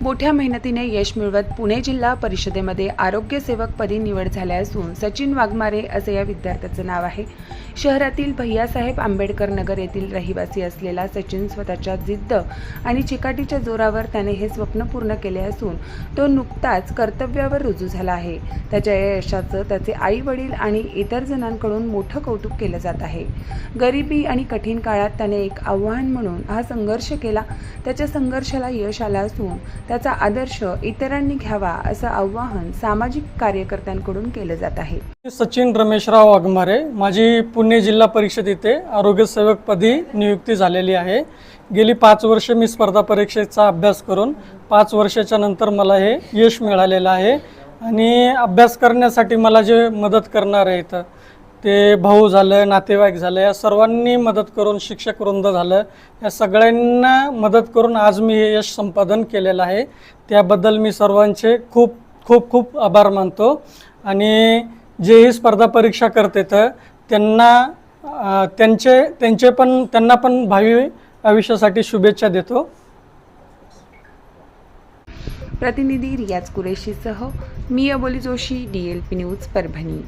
मोठ्या मेहनतीने यश मिळवत पुणे जिल्हा परिषदेमध्ये आरोग्य सेवकपदी निवड झाल्या असून सचिन वाघमारे असे या विद्यार्थ्याचं नाव आहे. शहरातील भैयासाहेब आंबेडकर नगर येथील रहिवासी असलेला सचिन स्वतःच्या जिद्द आणि चिकाटीच्या जोरावर त्याने हे स्वप्न पूर्ण केले असून तो नुकताच कर्तव्यावर रुजू झाला आहे. त्याच्या या यशाचं त्याचे आई वडील आणि इतर जणांकडून मोठं कौतुक केलं जात आहे. गरिबी आणि कठीण काळात त्याने एक आव्हान म्हणून हा संघर्ष केला. त्याच्या संघर्षाला यश आलं असून त्याचा आदर्श इतरांनी घ्यावा असं आवाहन सामाजिक कार्यकर्त्यांकडून केलं जात आहे. सचिन रमेशराव वाघमारे माझी पुणे जिल्हा परिषद येथे आरोग्य सेवकपदी नियुक्ती झालेली आहे. गेली पाच वर्ष मी स्पर्धा परीक्षेचा अभ्यास करून पाच वर्षाच्या नंतर मला हे यश मिळालेलं आहे आणि अभ्यास करण्यासाठी मला जे मदत करणार आहेत ते भाऊ झालं नातेवाईक झालं या सर्वांनी मदत करून शिक्षक वृंद झालं. या सगळ्यांना मदत करून आज मी हे यश संपादन केलेलं आहे. त्याबद्दल मी सर्वांचे खूप खूप खूप आभार मानतो. आणि जे ही स्पर्धा परीक्षा करते तर त्यांना त्यांचे त्यांचे पण त्यांना पण भावी आयुष्यासाठी शुभेच्छा देतो. प्रतिनिधी रियाज कुरेशीसह मी बोली Joshi D L P news Parbhani.